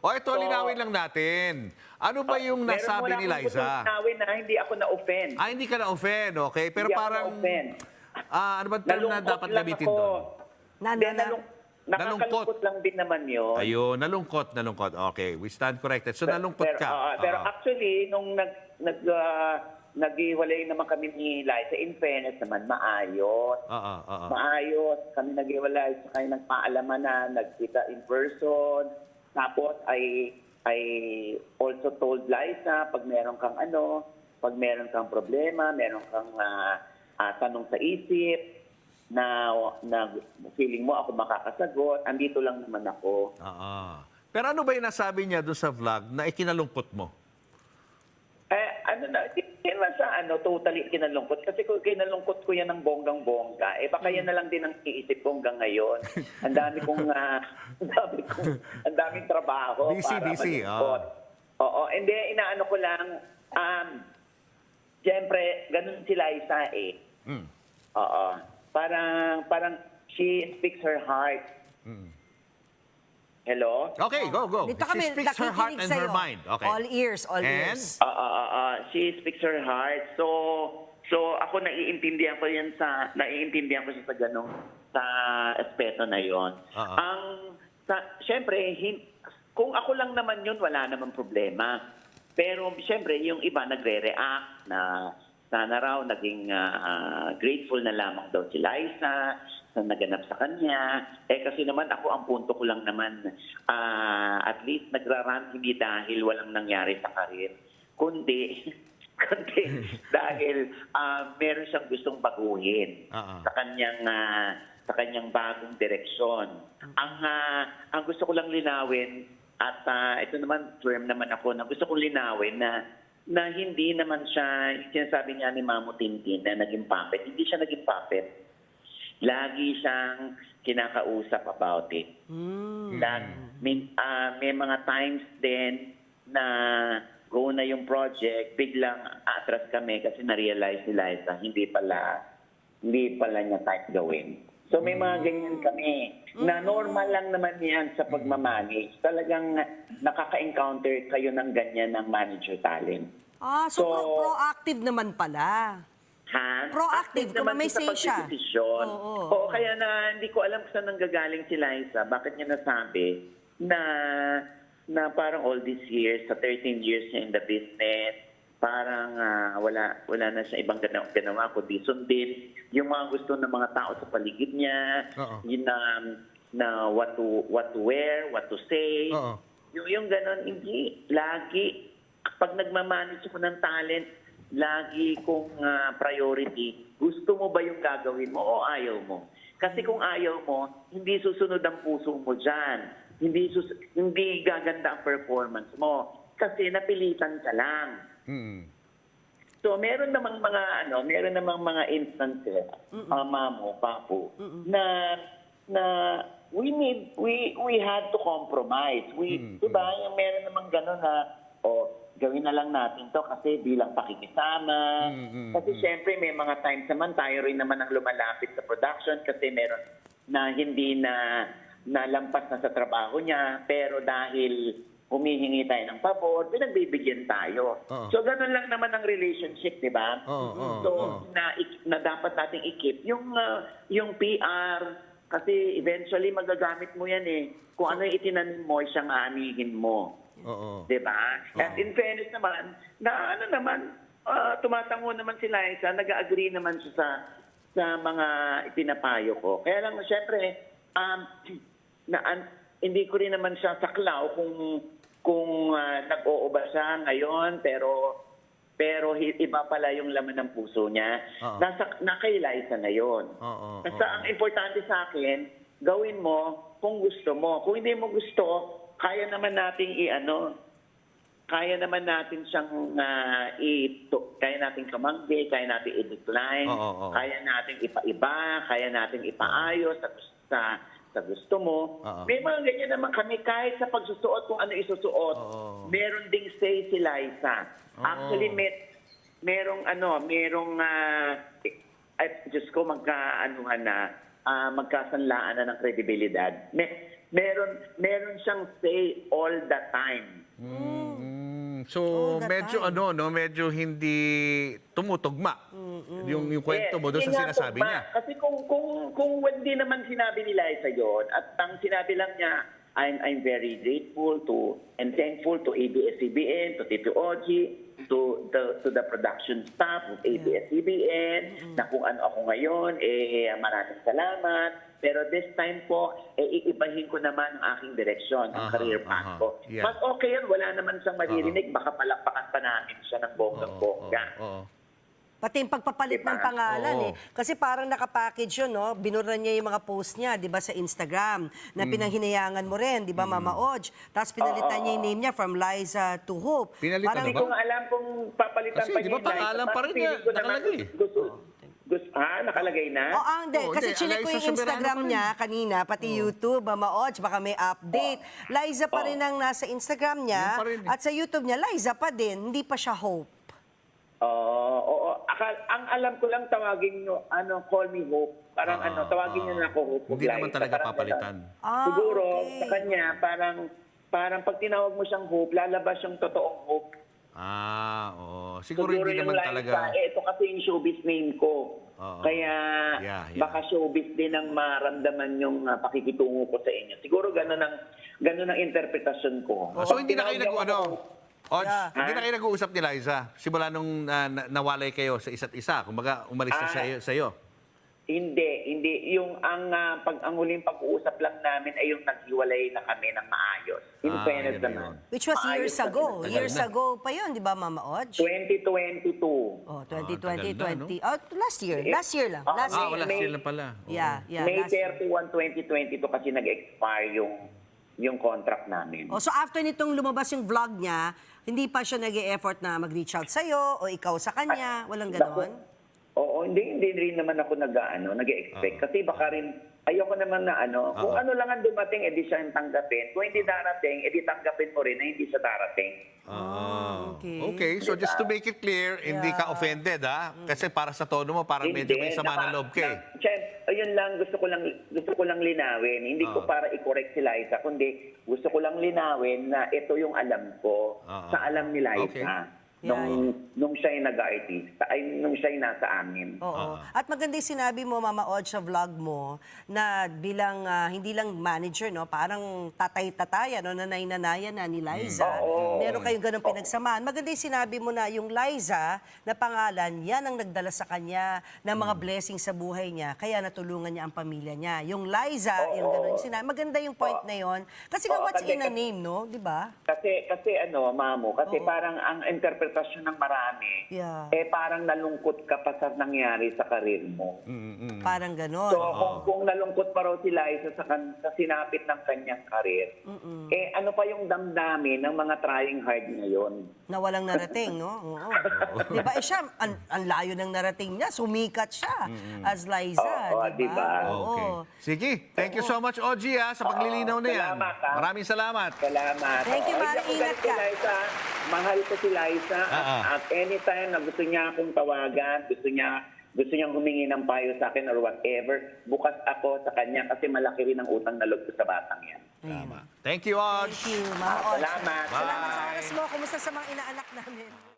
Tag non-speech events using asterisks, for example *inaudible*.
O ito, So- linawin lang natin. Ano ba yung Meron nasabi ni Liza? linawin na hindi ako na-offend. Ah, hindi ka na-offend, okay? Pero Hindi ako parang, na-offend. ah, ano ba *laughs* term na Nalungkot dapat lang gamitin doon? Na, na, na. nalung- nakakalungkot lang din naman yun. Ayun, nalungkot, nalungkot. Okay, we stand corrected. So, nalungkot pero, ka. ah, pero Ah. actually, nung nag, nag, ah, naghiwalay naman kami ni Liza, in fairness naman, maayos. Oo, oo. Maayos. Kami naghiwalay, sa kayo nagpaalaman na, nagkita in person. Tapos ay ay also told Liza, pag meron kang ano, pag meron kang problema, meron kang ah, ah, tanong sa isip, na, na feeling mo ako makakasagot, andito lang naman ako. Oo. Pero ano ba yung nasabi niya doon sa vlog na ikinalungkot mo? Eh, ano na, naman sa ano, totally kinalungkot. Kasi kung kinalungkot ko yan ng bonggang-bongga, eh baka yan na lang din ang iisip ko hanggang ngayon. Ang dami *laughs* kong, ah, ang dami kong, ang daming trabaho Busy, para busy, malungkot. Oo, hindi, inaano ko lang, um, siyempre, ganun si Liza eh. Mm. Oo. Parang, parang, she speaks her heart. Hello? Okay, go, go. Dito kami, She speaks her heart nakikinig and her sa'yo. mind. Okay. All ears, all And? ears. Ah, ah, ah, ah, she speaks her heart. So, so ako naiintindihan ko yan sa, naiintindihan ko siya sa ganong, sa espeto na yon. Ah, ah. Ang, sa, syempre, hin, kung ako lang naman yun, wala namang problema. Pero, syempre, yung iba nagre-react na sana raw naging ah, ah, grateful na lamang daw si Liza sa naganap sa kanya. Eh kasi naman ako, ang punto ko lang naman, ah, at least nagrarant hindi dahil walang nangyari sa karir, kundi, *laughs* kundi *laughs* dahil ah, meron siyang gustong baguhin ah. sa kanyang ah, sa kanyang bagong direksyon. Ang ah, ang gusto ko lang linawin at ah, ito naman term naman ako na gusto kong linawin na na hindi naman siya sinasabi niya ni Mamo Tintin na naging puppet. Hindi siya naging puppet. Lagi siyang kinakausap about it. Lag, may, ah, may mga times din na go na yung project, biglang atras kami kasi na-realize ni Liza, hindi pala, hindi pala niya type gawin. So may mga ganyan kami na normal lang naman yan sa pagmamanage. Talagang nakaka-encounter kayo ng ganyan ng manager talent. Ah, so, So- pro- proactive naman pala. Ha? Proactive, Active naman kung may say siya. pagdedesisyon. Oo. Oo, kaya na hindi ko alam kung saan nanggagaling si Liza. Bakit niya nasabi na na parang all these years, sa 13 years niya in the business, parang ah, wala wala na siya ibang ganawa, ganawa kundi sundin yung mga gusto ng mga tao sa paligid niya, Oo. yun na, na what to what to wear, what to say. Oo. Yung, yung ganon, hindi. Lagi, pag nagmamanage ako ng talent, lagi kong ah, priority, gusto mo ba yung gagawin mo o ayaw mo? Kasi kung ayaw mo, hindi susunod ang puso mo dyan. Hindi, sus- hindi gaganda ang performance mo. Kasi napilitan ka lang. Mm. So meron namang mga ano, meron namang mga instances, mama mo, papo, na na we need we we had to compromise. We, 'di ba? Yung meron namang gano'n na o gawin na lang natin to kasi bilang pakikisama. Kasi syempre may mga times naman tayo rin naman ang lumalapit sa production kasi meron na hindi na nalampas na sa trabaho niya pero dahil humihingi tayo ng pabor, pinagbibigyan tayo. Oo. So, ganun lang naman ang relationship, di ba? Oo, so, na, na dapat nating i-keep. Yung, ah, yung PR, kasi eventually magagamit mo yan eh. Kung ano yung itinanim mo, siyang aanihin mo. Oo. Di ba? At in fairness naman, na ano naman, ah, tumatango naman si Liza, nag-agree naman siya sa sa mga ipinapayo ko. Kaya lang, syempre, um, na, an- hindi ko rin naman siya saklaw kung kung ah, nag-oo ba siya ngayon, pero pero hi- iba pala yung laman ng puso niya. Oo. Nasa, na kay Liza ngayon. Oo, Basta ang importante sa akin, gawin mo kung gusto mo. Kung hindi mo gusto, kaya naman nating i-ano, kaya naman natin siyang uh, i kaya nating kamanggi, kaya nating i-decline, Oo, oo. kaya nating ipa-iba, kaya nating ipaayos sa, sa, sa gusto mo. Oo. May mga ganyan naman kami kahit sa pagsusuot kung ano isusuot. Oo. Meron ding say si Liza. Actually, may, merong ano, merong ah, ay, Diyos ko, magkaanuhan na, ah, magkasanlaan na ng kredibilidad. May, meron meron siyang say all the time. Mm, so the medyo time. ano no, medyo hindi tumutugma. Yung yung kwento mo doon sa sinasabi niya. Kasi kung kung kung hindi naman sinabi ni Liza yon at ang sinabi lang niya I'm I'm very grateful to and thankful to ABS-CBN, to TTOG, to the to the production staff of ABS-CBN, na kung ano ako ngayon, eh maraming salamat. Pero this time po, eh, iibahin ko naman ang aking direksyon, ang Aha, career path aha. ko. Yeah. Mas okay yun, wala naman siyang maririnig, baka palakpakan pa namin siya ng bonggang-bongga. Oo, oo. Pati yung pagpapalit Diba? ng pangalan Oo. eh. Kasi parang nakapackage yun, no? Binura niya yung mga post niya, di ba, sa Instagram, na Mm. pinanghinayangan mo rin, di ba, Mama Oj? Tapos pinalitan niya yung name niya from Liza to Hope. Pinalitan Parang, Hindi ba? ko nga alam kung papalitan Kasi, pa di niya ba, yung pangalan live. pa rin niya, ko nakalagay eh. Gusto, gusto, ha? Nakalagay na? Oh, ang de. Oo, Kasi hindi, chinek ko yung Instagram niya kanina, pati YouTube, Mama Oj, baka may update. Liza pa rin ang nasa Instagram niya. Rin eh. At sa YouTube niya, Liza pa din. Hindi pa siya Hope. Oo, oo. Akal, ang alam ko lang tawagin nyo, ano, call me Hope. Parang Ah, ano, tawagin nyo na ako Hope. Hindi Liza. naman talaga Parang papalitan. ganun. Ah, Siguro, okay. sa kanya, parang, parang pag tinawag mo siyang Hope, lalabas yung totoong Hope. Ah, oo. Siguro, hindi naman Liza, talaga. Eh, ito kasi yung showbiz name ko. Oo. Kaya Yeah, yeah. baka showbiz din ang maramdaman yung uh, pakikitungo ko sa inyo. Siguro ganun ang ganun ang interpretasyon ko. Ah, so hindi na kayo nag ano, Odds, Yeah. hindi na kayo nag-uusap ni Liza simula nung ah, na- nawalay kayo sa isa't isa. Kumbaga, umalis na Ah. siya sa iyo. Hindi, hindi. Yung ang, ah, pag, ang huling pag-uusap lang namin ay yung naghiwalay na kami ng maayos. In Ah, fairness yun na naman. yun. Which was Maayos years kami ago. na- Tagal Years na. ago pa yun, di ba, Mama Oj? 2022. Oh, 2020, tagal na, 20. Oh, last year. Last year lang. Ah, Last Ah, year. wala May- sila pala. Oo. Yeah, yeah. May last year. 31, 2022 kasi nag-expire yung yung contract namin. Oh, so after nitong lumabas yung vlog niya, hindi pa siya nag effort na mag-reach out sa'yo o ikaw sa kanya? Walang ganon? Oo, hindi, hindi rin naman ako nag-ano, nag-expect. Kasi baka rin, ayoko naman na ano, kung Oo. ano lang ang dumating, edi siya yung tanggapin. Kung hindi darating, edi tanggapin mo rin na hindi siya darating. Ah, okay. okay. so just to make it clear, hindi ka offended ha? Kasi para sa tono mo, parang medyo may sama ng loob ka eh. na- Siyem- ayun lang, gusto ko lang, gusto ko lang linawin. Hindi ko Oo. para i-correct si Liza, kundi gusto ko lang linawin na ito yung alam ko Oo. sa alam ni Liza. Okay. Nung, nung siya'y nag-artista, ay nung siya'y nasa amin. Oo. At maganda yung sinabi mo, Mama Od, sa vlog mo, na bilang, ah, hindi lang manager, no? parang tatay-tataya, no? nanay-nanayan na ni Liza. Oo. Meron kayong ganong pinagsamaan. Maganda yung sinabi mo na yung Liza na pangalan, yan ang nagdala sa kanya ng mga blessings sa buhay niya, kaya natulungan niya ang pamilya niya. Yung Liza, yung ganun yung sinabi. Maganda yung point na yon. Kasi nga, Oo, what's kasi- in a name, no? Di ba? Kasi kasi ano, mamo, kasi parang ang interpretasyon ng marami Yeah. eh parang nalungkot ka pa sa nangyari sa karir mo. Parang ganon. So kung, kung nalungkot pa raw si Liza sa, kan, sa sinapit ng kanyang karir, eh ano pa yung damdamin ng mga trying hard ngayon? na walang narating, no? *laughs* Oo. Di ba? Eh siya, ang, ang layo ng narating niya. Sumikat siya as Liza, Oo, di ba? diba? Okay. Sige, thank you so much, Ogie, ha, sa paglilinaw na yan. Salamat, ha. Maraming salamat. Salamat. Thank you, Mari. Ingat ka. Liza. Mahal ko si Liza. Ah, ah. At anytime na gusto niya akong tawagan, gusto niya gusto niyang humingi ng payo sa akin or whatever, bukas ako sa kanya kasi malaki rin ang utang na loob ko sa batang yan. Tama. Thank you, Odge. Thank you, Mama Ods. Salamat. Salamat sa oras mo. Kumusta sa mga inaanak namin?